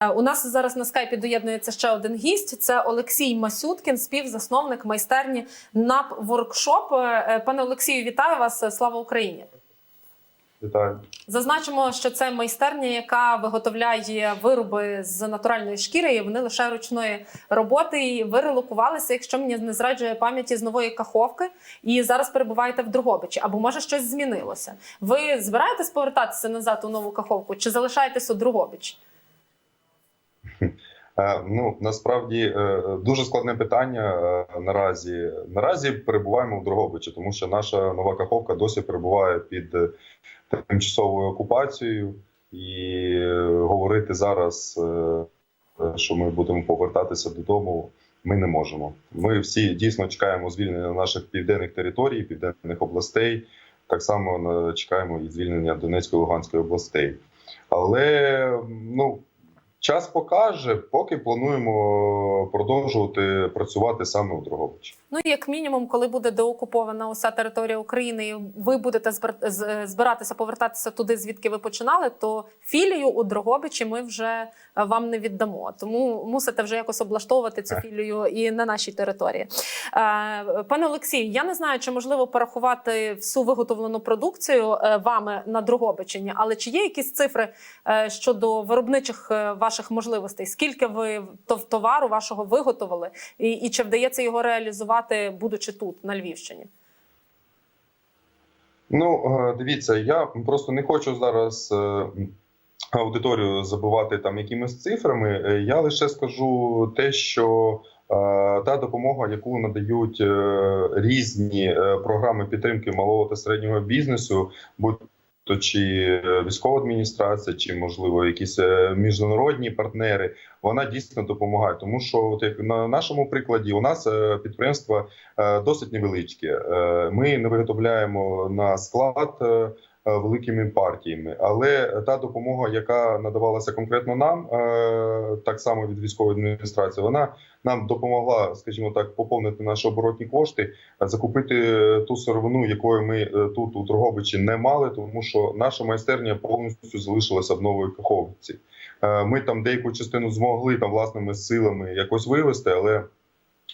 Е, У нас зараз на скайпі доєднується ще один гість. Це Олексій Масюткін, співзасновник майстерні НАП Воркшоп. Е, Пане Олексію, вітаю вас! Слава Україні! Вітаю. Зазначимо, що це майстерня, яка виготовляє вироби з натуральної шкіри, і вони лише ручної роботи. І ви релокувалися, якщо мені не зраджує пам'яті з нової каховки, і зараз перебуваєте в Дрогобичі. Або може щось змінилося? Ви збираєтесь повертатися назад у нову каховку, чи залишаєтесь у Дрогобичі? Е, Ну насправді е, дуже складне питання е, наразі. Наразі перебуваємо в Дрогобичі, тому що наша нова каховка досі перебуває під тимчасовою окупацією, і говорити зараз, що ми будемо повертатися додому. Ми не можемо. Ми всі дійсно чекаємо звільнення наших південних територій, південних областей. Так само чекаємо і звільнення Донецької Луганської областей. Але ну час покаже, поки плануємо продовжувати працювати саме у Дрогобичі. Ну, як мінімум, коли буде деокупована уся територія України, і ви будете збир- збиратися повертатися туди, звідки ви починали, то філію у Дрогобичі ми вже е, вам не віддамо. Тому мусите вже якось облаштовувати цю філію і на нашій території. Е, Пане Олексію, я не знаю, чи можливо порахувати всю виготовлену продукцію е, вами на Дрогобичині, але чи є якісь цифри щодо виробничих е, ваших можливостей? Скільки ви товару вашого виготовили, і, і чи вдається його реалізувати, будучи тут, на Львівщині? Ну е, дивіться, я просто не хочу зараз е, аудиторію забивати там якимись цифрами. Е, Я лише скажу те, що та допомога, яку надають різні програми підтримки малого та середнього бізнесу, будь то чи е, військова адміністрація, чи можливо якісь е, міжнародні партнери, вона дійсно допомагає. Тому що, от як на нашому прикладі, у нас е, підприємства досить невеличке. Е, Ми не виготовляємо на склад великими партіями, але та допомога, яка надавалася конкретно нам, е, так само від військової адміністрації, вона нам допомогла, скажімо так, поповнити наші оборотні кошти, е, закупити е, ту сировину, якої ми е, тут у Дрогобичі не мали, тому що наша майстерня повністю залишилася в новій каховці. Е, Ми там деяку частину змогли там власними силами якось вивести, але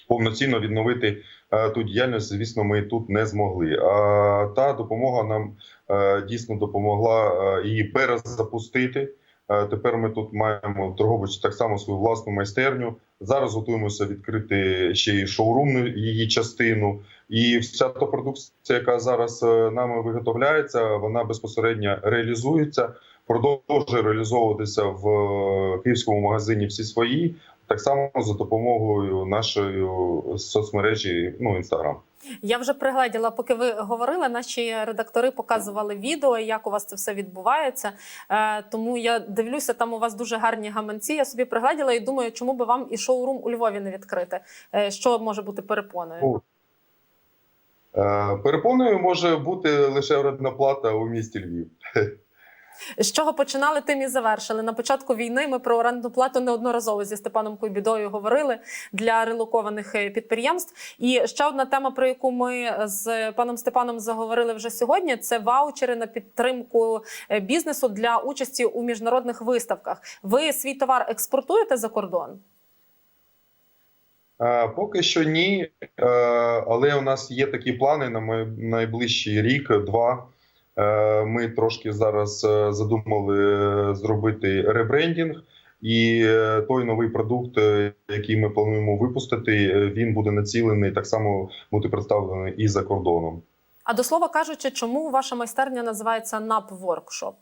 повноцінно відновити е, ту діяльність, звісно, ми тут не змогли. Та допомога нам е, дійсно допомогла е, її перезапустити. Тепер ми тут маємо в так само свою власну майстерню. Зараз готуємося відкрити ще й шоурумну її частину. І вся та продукція, яка зараз нами виготовляється, вона безпосередньо реалізується, продовжує реалізовуватися в київському магазині всі свої, так само за допомогою нашої соцмережі, ну інстаграм. Я вже пригледіла, поки ви говорили. Наші редактори показували відео, як у вас це все відбувається. Е, тому я дивлюся, там у вас дуже гарні гаманці. Я собі пригледіла і думаю, чому би вам і шоурум у Львові не відкрити? Е, що може бути перепоною? Е, Перепоною може бути лише орендна плата у місті Львів. З чого починали, тим і завершили. На початку війни ми про орендну плату неодноразово зі Степаном Куйбідою говорили для релокованих е, підприємств. І ще одна тема, про яку ми з паном Степаном заговорили вже сьогодні, це ваучери на підтримку е, бізнесу для участі у міжнародних виставках. Ви свій товар експортуєте за кордон? Е, Поки що ні, е, але у нас є такі плани на найближчий рік, два. Е, Ми трошки зараз е, задумали е, зробити ребрендінг, і е, той новий продукт, е, який ми плануємо випустити, е, він буде націлений так само бути представлений і за кордоном. А до слова кажучи, чому ваша майстерня називається НАП Воркшоп?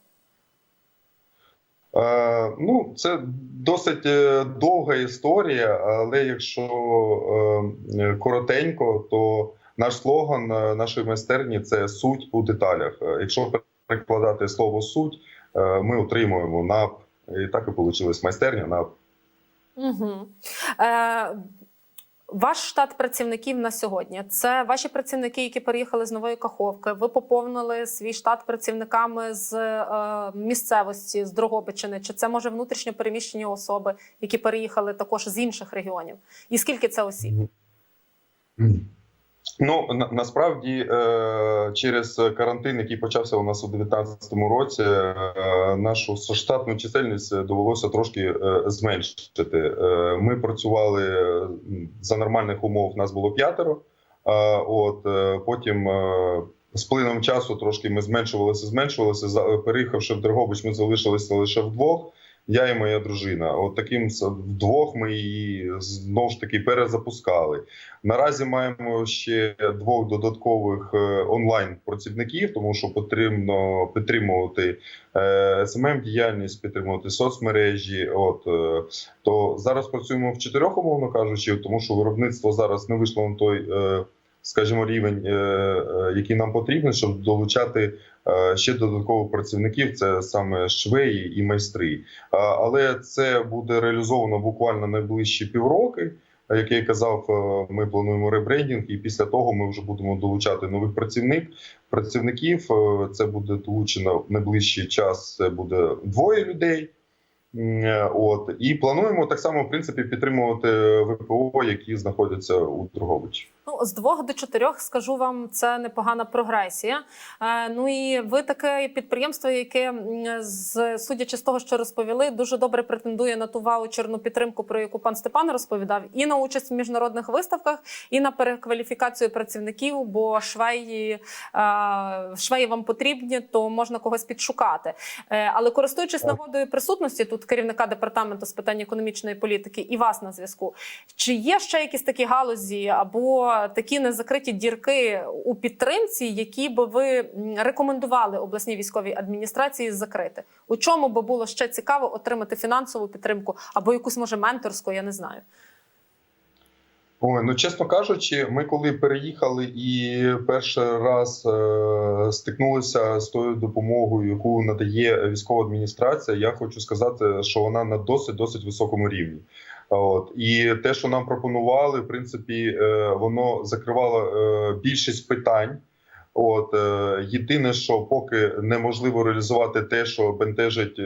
Е, ну, це досить е, довга історія, але якщо е, коротенько, то наш слоган е, нашої майстерні це суть у деталях. Е, Якщо перекладати слово суть, е, ми отримуємо НАП, і так і вийшла майстерня НАП. Угу. Е, ваш штат працівників на сьогодні це ваші працівники, які переїхали з нової каховки. Ви поповнили свій штат працівниками з е, місцевості, з Дрогобичини. Чи це може внутрішньо переміщені особи, які переїхали також з інших регіонів? І скільки це осіб? Ну на, насправді е, через карантин, який почався у нас у 2019 році, е, нашу штатну чисельність довелося трошки е, зменшити. Е, ми працювали за нормальних умов. Нас було п'ятеро. Е, от е, потім. Е, з плином часу трошки ми зменшувалися, зменшувалися. Переїхавши в Дрогобич, ми залишилися лише вдвох. Я і моя дружина. От таким вдвох ми її знову ж таки перезапускали. Наразі маємо ще двох додаткових е, онлайн працівників, тому що потрібно підтримувати смм діяльність, підтримувати соцмережі. От е, то зараз працюємо в чотирьох, умовно кажучи, тому що виробництво зараз не вийшло на той. Скажімо, рівень, е, е, який нам потрібен, щоб долучати е, ще додаткових працівників, це саме швеї і майстри. Але це буде реалізовано буквально найближчі півроки. Як я казав, ми плануємо ребрендінг, і після того ми вже будемо долучати нових працівник, працівників. Це буде долучено в найближчий час. Це буде двоє людей. От і плануємо так само в принципі підтримувати ВПО, які знаходяться у Дрогобичі. Ну, з двох до чотирьох скажу вам, це непогана прогресія. Е, ну і ви таке підприємство, яке з судячи з того, що розповіли, дуже добре претендує на ту ваучерну підтримку, про яку пан Степан розповідав, і на участь в міжнародних виставках, і на перекваліфікацію працівників. Бо швеї, е, швеї вам потрібні, то можна когось підшукати. Е, але користуючись нагодою присутності тут керівника департаменту з питань економічної політики і вас на зв'язку. Чи є ще якісь такі галузі або такі незакриті дірки у підтримці, які би ви рекомендували обласній військовій адміністрації закрити? У чому би було ще цікаво отримати фінансову підтримку або якусь може менторську? Я не знаю. Ой, ну чесно кажучи, ми коли переїхали і перший раз е, стикнулися з тою допомогою, яку надає військова адміністрація, я хочу сказати, що вона на досить досить високому рівні. От і те, що нам пропонували, в принципі, е, воно закривало е, більшість питань. От е, єдине, що поки неможливо реалізувати те, що бентежить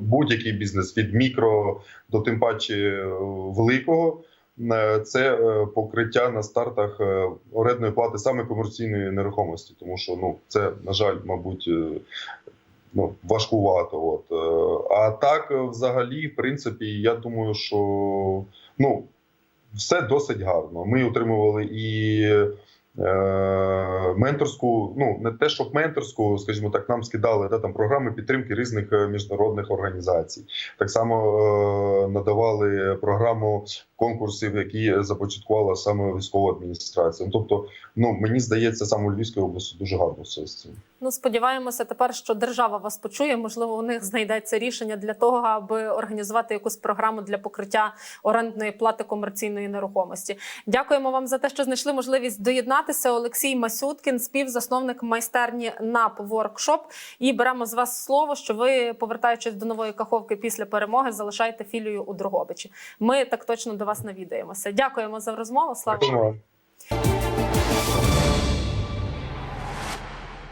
будь-який бізнес від мікро до тим паче великого. Це покриття на стартах орендної плати саме комерційної нерухомості, тому що ну це на жаль, мабуть, ну важкувато. От Е, а так, е, взагалі, в принципі, я думаю, що ну все досить гарно. Ми отримували і. Менторську, ну не те, щоб менторську, скажімо так, нам скидали да, там програми підтримки різних е, міжнародних організацій. Так само е, надавали програму конкурсів, які започаткувала саме військова адміністрація. Ну, Тобто, ну мені здається, саме у Львівській області дуже гарно все з цим. Ну сподіваємося тепер, що держава вас почує. Можливо, у них знайдеться рішення для того, аби організувати якусь програму для покриття орендної плати комерційної нерухомості. Дякуємо вам за те, що знайшли можливість доєднатися. Олексій Масюткін, співзасновник майстерні НАП Воркшоп. І беремо з вас слово, що ви, повертаючись до нової каховки після перемоги, залишаєте філію у Дрогобичі. Ми так точно до вас навідаємося. Дякуємо за розмову. Слава.